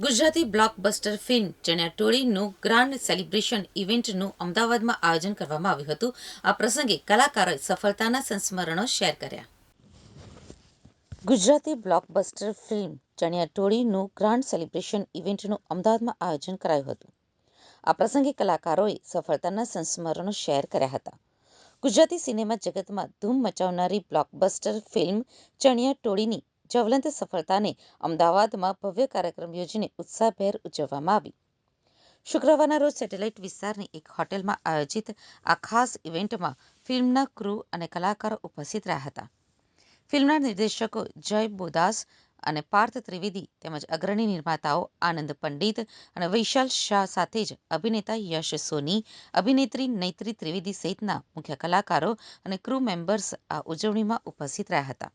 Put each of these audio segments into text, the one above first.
Gujarati blockbuster film Chaniya ટોળીનું grand celebration ઇવેન્ટનું અમદાવાદમાં આયોજન કરવામાં આવ્યું હતું. આ પ્રસંગે કલાકારોએ સફળતાના સંસ્મરણો શેર કર્યા. ગુજરાતી બ્લોકબસ્ટર ફિલ્મ ચણિયા ટોળીનું ગ્રાન્ડ સેલિબ્રેશન ઇવેન્ટનું અમદાવાદમાં આયોજન કરાયું હતું. આ પ્રસંગે કલાકારોએ સફળતાના સંસ્મરણો શેર કર્યા હતા. ગુજરાતી સિનેમા જગતમાં ધૂમ મચાવનારી બ્લોકબસ્ટર ફિલ્મ ચણિયા ટોળીની જ્વલંત સફળતાને અમદાવાદમાં ભવ્ય કાર્યક્રમ યોજીને ઉત્સાહભેર ઉજવવામાં આવી. શુક્રવારના રોજ સેટેલાઇટ વિસ્તારની એક હોટેલમાં આયોજિત આ ખાસ ઇવેન્ટમાં ફિલ્મના ક્રૂ અને કલાકારો ઉપસ્થિત રહ્યા હતા. ફિલ્મના નિર્દેશકો જય બોદાસ અને પાર્થ ત્રિવેદી તેમજ અગ્રણી નિર્માતાઓ આનંદ પંડિત અને વૈશાલ શાહ સાથે જ અભિનેતા યશ સોની, અભિનેત્રી નૈત્રી ત્રિવેદી સહિતના મુખ્ય કલાકારો અને ક્રૂ મેમ્બર્સ આ ઉજવણીમાં ઉપસ્થિત રહ્યા હતા.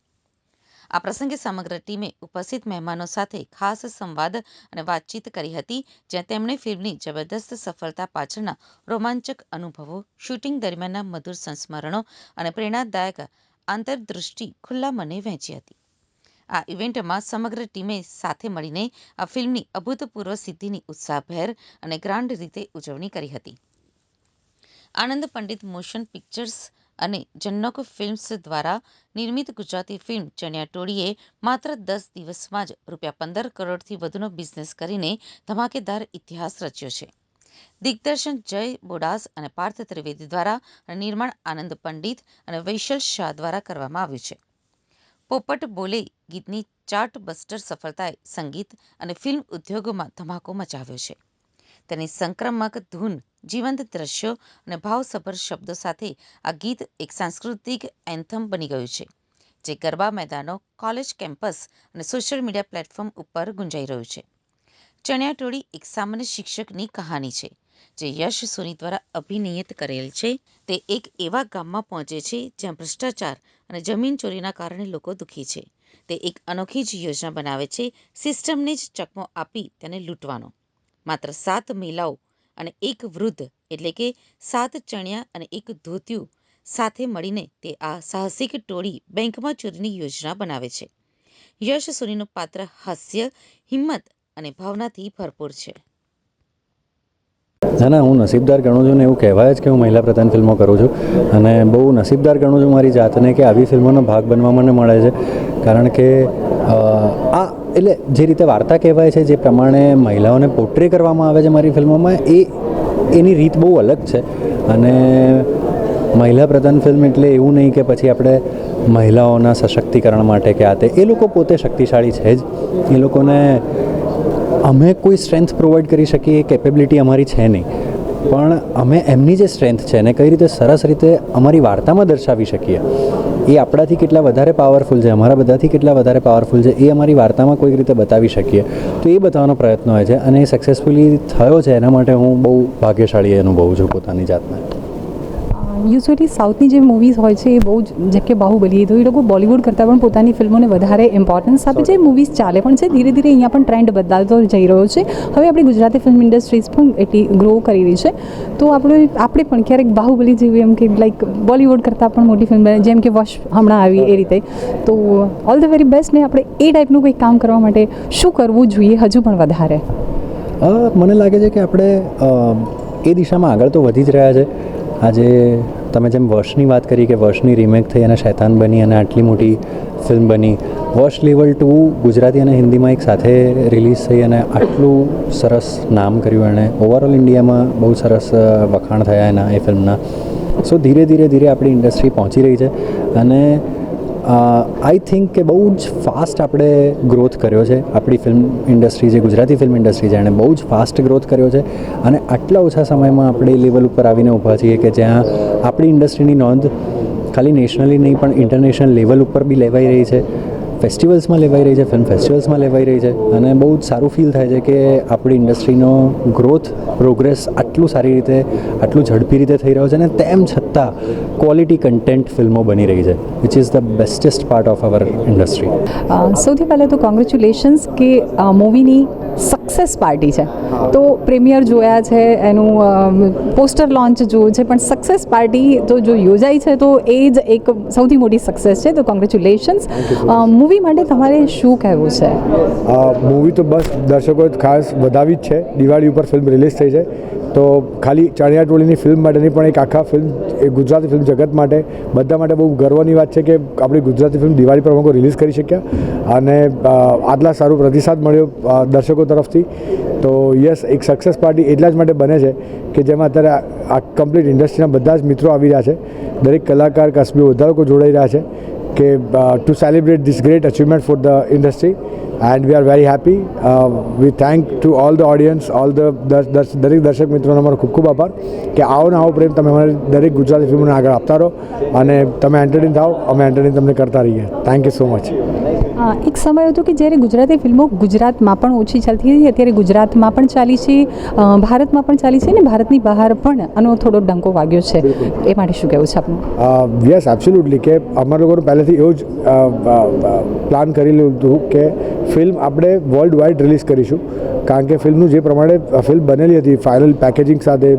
આ પ્રસંગે સમગ્ર ટીમે ઉપસ્થિત મહેમાનો સાથે ખાસ સંવાદ અને વાતચીત કરી હતી, જ્યાં તેમણે ફિલ્મની જબરદસ્ત સફળતા પાછળના રોમાંચક અનુભવો, શૂટિંગ દરમિયાનના મધુર સંસ્મરણો અને પ્રેરણાદાયક આંતરદૃષ્ટિ ખુલ્લા મને વહેંચી હતી. આ ઇવેન્ટમાં સમગ્ર ટીમે સાથે મળીને આ ફિલ્મની અભૂતપૂર્વ સિદ્ધિની ઉત્સાહભેર અને ગ્રાન્ડ રીતે ઉજવણી કરી હતી. આનંદ પંડિત મોશન પિક્ચર્સ અને જન્નોક ફિલ્મ્સ દ્વારા નિર્મિત ગુજરાતી ફિલ્મ ચણિયા ટોળીએ માત્ર દસ દિવસમાં જ રૂપિયા પંદર કરોડથી વધુનો બિઝનેસ કરીને ધમાકેદાર ઇતિહાસ રચ્યો છે. દિગ્દર્શન જય બોડાસ અને પાર્થ ત્રિવેદી દ્વારા અને નિર્માણ આનંદ પંડિત અને વૈશલ શાહ દ્વારા કરવામાં આવ્યું છે. પોપટ બોલે ગીતની ચાર્ટ બસ્ટર સફળતાએ સંગીત અને ફિલ્મ ઉદ્યોગોમાં ધમાકો મચાવ્યો છે. તેની સંક્રમક ધૂન, જીવંત દ્રશ્યો અને ભાવસભર શબ્દો સાથે આ ગીત એક સાંસ્કૃતિક એન્થમ બની ગયું છે, જે ગરબા મેદાનો, કોલેજ કેમ્પસ અને સોશિયલ મીડિયા પ્લેટફોર્મ ઉપર ગુંજાઈ રહ્યું છે. ચણિયા ટોળી એક સામાન્ય શિક્ષકની કહાની છે, જે યશ સોની દ્વારા અભિનયિત કરેલ છે. તે એક એવા ગામમાં પહોંચે છે જ્યાં ભ્રષ્ટાચાર અને જમીન ચોરીના કારણે લોકો દુઃખી છે. તે એક અનોખી જ યોજના બનાવે છે, સિસ્ટમને જ ચકમો આપી તેને લૂંટવાનો. માત્ર સાત મહિલાઓ અને એક વૃદ્ધ, એટલે કે સાત ચણિયા અને એક ધોતિયું સાથે મળીને તે આ સાહસિક ટોળી બેંકમાં ચોરીની યોજના બનાવે છે. યશ સોનીનું પાત્ર હાસ્ય, હિંમત અને ભાવનાથી ભરપૂર છે. ના ના, હું નસીબદાર ગણું છું ને એવું કહેવાય જ કે હું મહિલા પ્રધાન ફિલ્મો કરું છું. અને બહુ નસીબદાર ગણું છું મારી જાતને કે આવી ફિલ્મોનો ભાગ બનવા મને મળે છે. કારણ કે આ એટલે જે રીતે વાર્તા કહેવાય છે, જે પ્રમાણે મહિલાઓને પોટ્રે કરવામાં આવે છે મારી ફિલ્મોમાં, એ એની રીત બહુ અલગ છે. અને મહિલા પ્રધાન ફિલ્મ એટલે એવું નહીં કે પછી આપણે મહિલાઓના સશક્તિકરણ માટે કે આ તે. એ લોકો પોતે શક્તિશાળી છે જ. એ લોકોને અમે કોઈ સ્ટ્રેન્થ પ્રોવાઈડ કરી શકીએ, એ કેપેબિલિટી અમારી છે નહીં. પણ અમે એમની જે સ્ટ્રેન્થ છે એને કઈ રીતે સરસ રીતે અમારી વાર્તામાં દર્શાવી શકીએ? એ આપણાથી કેટલા વધારે પાવરફુલ છે, અમારા બધાથી કેટલા વધારે પાવરફુલ છે, એ અમારી વાર્તામાં કોઈક રીતે બતાવી શકીએ. તો એ બતાવવાનો પ્રયત્ન હોય છે અને એ સક્સેસફુલી થયો છે, એના માટે હું બહુ ભાગ્યશાળી અનુભવું છું પોતાની જાતને. યુઝ્યુઅલી સાઉથની જે મૂવીઝ હોય છે એ બહુ જ જેમ કે બાહુબલી તો એ લોકો બોલિવૂડ કરતાં પણ પોતાની ફિલ્મોને વધારે ઇમ્પોર્ટન્સ આપે છે મૂવીઝ ચાલે પણ છે ધીરે ધીરે અહીંયા પણ ટ્રેન્ડ બદલાતો જઈ રહ્યો છે। હવે આપણી ગુજરાતી ફિલ્મ ઇન્ડસ્ટ્રીઝ પણ એટલી ગ્રો કરી રહી છે। તો આપણે આપણે પણ ક્યારેક બાહુબલી જેવી એમ કે લાઈક બોલિવૂડ કરતાં પણ મોટી ફિલ્મ બને જેમ કે વશ હમણાં આવી એ રીતે. તો ઓલ ધ વેરી બેસ્ટ ને આપણે એ ટાઈપનું કંઈક કામ કરવા માટે શું કરવું જોઈએ હજુ પણ વધારે? મને લાગે છે કે આપણે એ દિશામાં આગળ તો વધી જ રહ્યા છે. આજે તમે જેમ વર્ષની વાત કરી કે વર્ષની રીમેક થઈ અને શૈતાન બની અને આટલી મોટી ફિલ્મ બની, વર્ષ લેવલ ટુ ગુજરાતી અને હિન્દીમાં એક સાથે રિલીઝ થઈ અને આટલું સરસ નામ કર્યું એણે. ઓવરઓલ ઇન્ડિયામાં બહુ સરસ વખાણ થયા એના એ ફિલ્મના સો ધીરે ધીરે ધીરે આપણી ઇન્ડસ્ટ્રી પહોંચી રહી છે અને આઈ થિંક કે બહુ જ ફાસ્ટ આપણે ગ્રોથ કર્યો છે. આપણી ફિલ્મ ઇન્ડસ્ટ્રી જે ગુજરાતી ફિલ્મ ઇન્ડસ્ટ્રી છે, એણે બહુ જ ફાસ્ટ ગ્રોથ કર્યો છે. અને આટલા ઓછા સમયમાં આપણે લેવલ ઉપર આવીને ઊભા છીએ કે જ્યાં આપણી ઇન્ડસ્ટ્રીની નોંધ ખાલી નેશનલી નહીં, પણ ઇન્ટરનેશનલ લેવલ ઉપર બી લેવાઈ રહી છે. ફેસ્ટિવલ્સમાં લેવાઈ રહી છે ફિલ્મ ફેસ્ટિવલ્સમાં લેવાઈ રહી છે અને બહુ જ સારું ફીલ થાય છે કે આપણી ઇન્ડસ્ટ્રીનો ગ્રોથ પ્રોગ્રેસ આટલું સારી રીતે, આટલું ઝડપી રીતે થઈ રહ્યો છે અને તેમ છતાં ક્વોલિટી કન્ટેન્ટ ફિલ્મો બની રહી છે which is the bestest part of our industry સૌથી પહેલાં તો કોંગ્રેચ્યુલેશન્સ કે મૂવીની સક્સેસ પાર્ટી છે. તો પ્રીમિયર જોયા છે એનું પોસ્ટર લોન્ચ જોયું છે પણ સક્સેસ પાર્ટી તો જો યોજાઈ છે તો એ જ એક સૌથી મોટી સક્સેસ છે. તો કોંગ્રેચ્યુલેશન્સ મૂવી માટે તમારે શું કહેવું છે? મૂવી તો બસ દર્શકો ખાસ વધાવી જ છે. દિવાળી ઉપર ફિલ્મ રિલીઝ થઈ છે. તો ખાલી ચણિયા ટોળીની ફિલ્મ માટે નહીં, પણ એક આખા ફિલ્મ એ ગુજરાતી ફિલ્મ જગત માટે, બધા માટે બહુ ગર્વની વાત છે કે આપણી ગુજરાતી ફિલ્મ દિવાળી પર અમે રિલીઝ કરી શક્યા. અને આટલા સારું પ્રતિસાદ મળ્યો દર્શકો તરફથી. તો યસ એક સક્સેસ પાર્ટી એટલા જ માટે બને છે કે જેમાં અત્યારે આ કમ્પ્લીટ ઇન્ડસ્ટ્રીના બધા જ મિત્રો આવી રહ્યા છે. દરેક કલાકાર કસબી બધા જોડાઈ રહ્યા છે કે to celebrate this great achievement for the industry and we are very happy we thank to all the audience all the દરેક દર્શક મિત્રોનો અમારો ખૂબ ખૂબ આભાર કે આવો ને આવો પ્રેમ તમે અમારી દરેક ગુજરાતી ફિલ્મને આગળ આપતા રહો અને તમે એન્ટરટેન થાઓ, અમે એન્ટરટેન તમને કરતા રહીએ. થેન્ક યુ સો મચ એક સમય હતો કે જ્યારે ગુજરાતી ફિલ્મો ગુજરાતમાં પણ ઓછી ચાલતી હતી અત્યારે ગુજરાતમાં પણ ચાલી છે ભારતમાં પણ ચાલી છે ને ભારતની બહાર પણ આનો થોડો ડંકો વાગ્યો છે. એ માટે શું કહેવું છે આપનું? યસ એબ્સોલ્યુટલી કે અમારા લોકોનું પહેલેથી એવું જ પ્લાન કરી લીધું હતું કે ફિલ્મ આપણે વર્લ્ડ વાઇડ રિલીઝ કરીશું. કારણ કે ફિલ્મનું જે પ્રમાણે ફિલ્મ બનેલી હતી ફાઇનલ પેકેજિંગ સાથે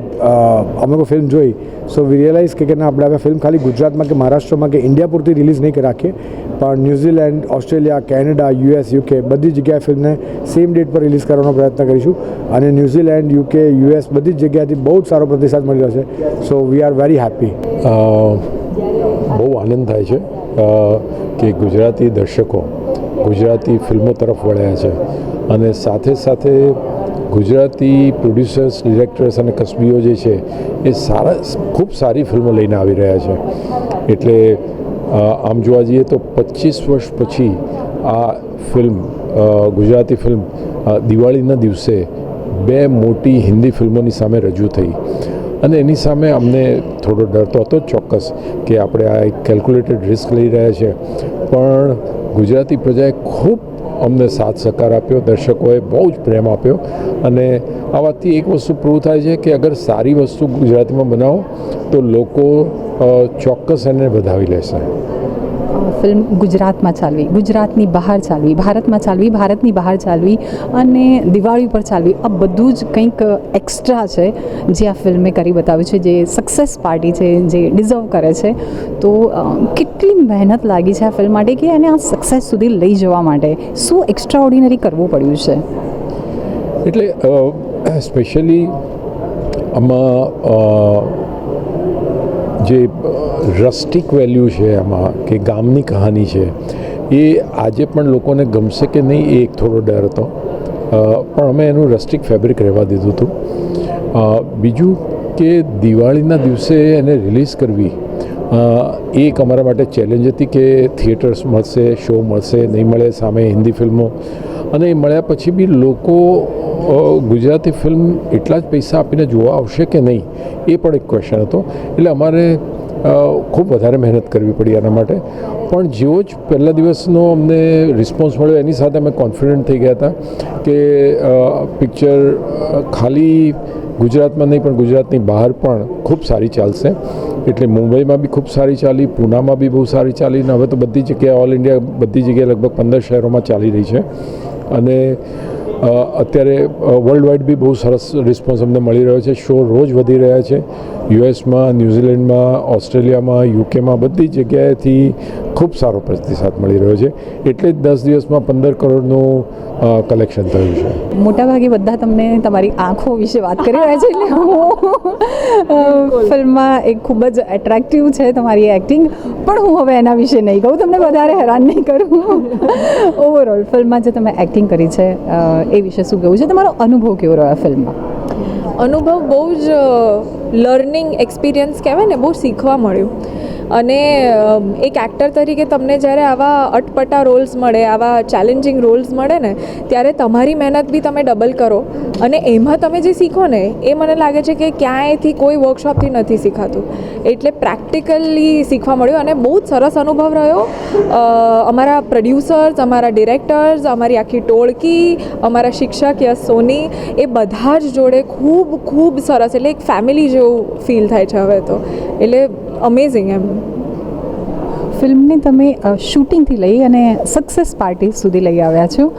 અમે લોકો ફિલ્મ જોઈ સો વી રિયલાઇઝ કે ના, આપણે હવે ફિલ્મ ખાલી ગુજરાતમાં કે મહારાષ્ટ્રમાં કે ઇન્ડિયા પૂરતી રિલીઝ નહીં રાખીએ, પણ New Zealand Australia Canada US UK બધી જગ્યાએ ફિલ્મને સેમ ડેટ પર રિલીઝ કરવાનો પ્રયત્ન કરીશું. અને ન્યૂઝીલેન્ડ યુકે યુએસ બધી જ જગ્યાએથી બહુ જ સારો પ્રતિસાદ મળ્યો છે. So we are very happy બહુ આનંદ થાય છે કે ગુજરાતી દર્શકો ગુજરાતી ફિલ્મો તરફ વળ્યા છે. અને સાથે સાથે ગુજરાતી પ્રોડ્યુસર્સ ડિરેક્ટર્સ અને કસબીઓ જે છે, એ સારા, ખૂબ સારી ફિલ્મો લઈને આવી રહ્યા છે. એટલે આમ જોવા જઈએ તો પચીસ વર્ષ પછી આ ફિલ્મ ગુજરાતી ફિલ્મ દિવાળીના દિવસે બે મોટી હિન્દી ફિલ્મોની સામે રજૂ થઈ. અને એની સામે અમને થોડો ડર તો હતો ચોક્કસ કે આપણે આ એક કેલ્ક્યુલેટેડ રિસ્ક લઈ રહ્યા છે. પણ ગુજરાતી પ્રજાએ ખૂબ અમને સાથ સહકાર આપ્યો, દર્શકોએ બહુ જ પ્રેમ આપ્યો. અને આ વાતથી એક વસ્તુ પ્રૂવ થાય છે કે અગર સારી વસ્તુ ગુજરાતીમાં બનાવો, તો લોકો ચોક્કસ એને વધાવી લેશે. ફિલ્મ ગુજરાતમાં ચાલવી, ગુજરાતની બહાર ચાલવી, ભારતમાં ચાલવી, ભારતની બહાર ચાલવી અને દિવાળી પર ચાલવી. આ બધું જ કંઈક એક્સ્ટ્રા છે જે આ ફિલ્મે કરી બતાવ્યું છે, જે સક્સેસ પાર્ટી છે, જે ડિઝર્વ કરે છે. તો કેટલી મહેનત લાગી છે આ ફિલ્મ માટે કે એને આ સક્સેસ સુધી લઈ જવા માટે? શું એક્સ્ટ્રા ઓર્ડિનરી કરવું પડ્યું છે? એટલે સ્પેશિયલી આમાં જે રસ્ટિક વેલ્યુ છે આમાં કે ગામની કહાની છે, એ આજે પણ લોકોને ગમશે કે નહીં એ એક થોડો ડર હતો. પણ અમે એનું રસ્ટિક ફેબ્રિક રહેવા દીધું હતું. બીજું કે દિવાળીના દિવસે એને રિલીઝ કરવી એક અમારા માટે ચેલેન્જ હતી કે થિયેટર્સ મળશે શો મળશે, નહીં મળે સામે હિન્દી ફિલ્મો. અને એ મળ્યા પછી બી લોકો ગુજરાતી ફિલ્મ એટલા જ પૈસા આપીને જોવા આવશે કે નહીં, એ પણ એક ક્વેશ્ચન હતો. એટલે અમારે ખૂબ વધારે મહેનત કરવી પડી એના માટે. પણ જેવો જ પહેલા દિવસનો અમને રિસ્પોન્સ મળ્યો, એની સાથે અમે કોન્ફિડન્ટ થઈ ગયા હતા કે પિક્ચર ખાલી ગુજરાતમાં નહીં, પણ ગુજરાતની બહાર પણ ખૂબ સારી ચાલશે. એટલે મુંબઈમાં બી ખૂબ સારી ચાલી, પૂનામાં બી બહુ સારી ચાલી, ને હવે તો બધી જગ્યાએ ઓલ ઇન્ડિયા બધી જગ્યાએ લગભગ પંદર શહેરોમાં ચાલી રહી છે. અને અત્યારે વર્લ્ડ વાઇડ બી બહુ સરસ રિસ્પોન્સ અમને મળી રહ્યો છે. શો રોજ વધી રહ્યા છે. યુએસમાં, ન્યૂઝીલેન્ડમાં, ઓસ્ટ્રેલિયામાં, યુકેમાં બધી જગ્યાએથી ખૂબ સારો પ્રતિસાદ મળી રહ્યો છે. એટલે જ દસ દિવસમાં પંદર કરોડનું કલેક્શન થયું છે. મોટાભાગે બધા તમને તમારી આંખો વિશે વાત કરી રહ્યા છે, એટલે હું ફિલ્મમાં એક ખૂબ જ એટ્રેક્ટિવ છે તમારી એક્ટિંગ પણ હું હવે એના વિશે નહીં કહું. તમને વધારે હેરાન નહીં કરું. ઓવરઓલ ફિલ્મમાં જે તમે એક્ટિંગ કરી છે એ વિશે શું કહેવું છે? તમારો અનુભવ કેવો રહ્યો ફિલ્મમાં? અનુભવ બહુ જ લર્નિંગ એક્સપિરિયન્સ કહેવાય ને બહુ શીખવા મળ્યું. અને એક એક્ટર તરીકે તમને જ્યારે આવા અટપટા રોલ્સ મળે, આવા ચેલેન્જિંગ રોલ્સ મળે ને, ત્યારે તમારી મહેનત બી તમે ડબલ કરો. અને એમાં તમે જે શીખો ને, એ મને લાગે છે કે ક્યાંયથી કોઈ વર્કશોપથી નથી શીખાતું. એટલે પ્રેક્ટિકલી શીખવા મળ્યું અને બહુ જ સરસ અનુભવ રહ્યો. અમારા પ્રોડ્યુસર્સ અમારા ડિરેક્ટર્સ અમારી આખી ટોળકી, અમારા શિક્ષક યસ સોની, એ બધા જ જોડે ખૂબ ખૂબ સરસ, એટલે એક ફેમિલી જેવું ફીલ થાય છે હવે તો. એટલે અમેઝિંગ એમ ફિલ્મને તમે શૂટિંગથી લઈ અને સક્સેસ પાર્ટી સુધી લઈ આવ્યા છો.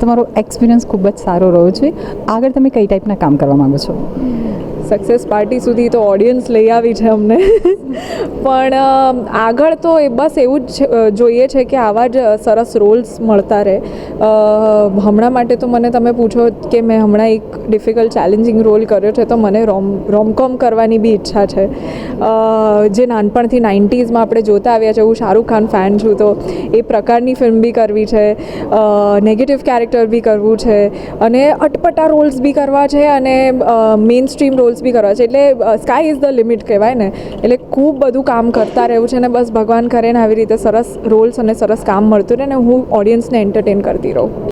તમારો એક્સપિરિયન્સ ખૂબ જ સારો રહ્યો છે. આગળ તમે કઈ ટાઈપના કામ કરવા માગો છો? સક્સેસ પાર્ટી સુધી તો ઓડિયન્સ લઈ આવી છે અમને. પણ આગળ તો એ બસ એવું જ જોઈએ છે કે આવા જ સરસ રોલ્સ મળતા રહે. હમણાં માટે તો મને તમે પૂછો કે મેં હમણાં એક ડિફિકલ્ટ ચેલેન્જિંગ રોલ કર્યો છે તો મને રોમ રોમકોમ કરવાની બી ઈચ્છા છે. જે નાનપણથી નાઇન્ટીઝમાં આપણે જોતા આવ્યા છે, હું શાહરૂખ ખાન ફેન છું તો એ પ્રકારની ફિલ્મ બી કરવી છે. નેગેટિવ કેરેક્ટર બી કરવું છે. અને અટપટા રોલ્સ બી કરવા છે અને મેઇન સ્ટ્રીમ રોલ્સ બી કરવા છે. એટલે સ્કાય ઇઝ ધ લિમિટ કહેવાય ને. એટલે ખૂબ બધું કામ કરતા રહેવું છે ને બસ ભગવાન કરે ને આવી રીતે સરસ રોલ્સ અને સરસ કામ મળતું રહે ને હું ઓડિયન્સને એન્ટરટેન કરતી રહું.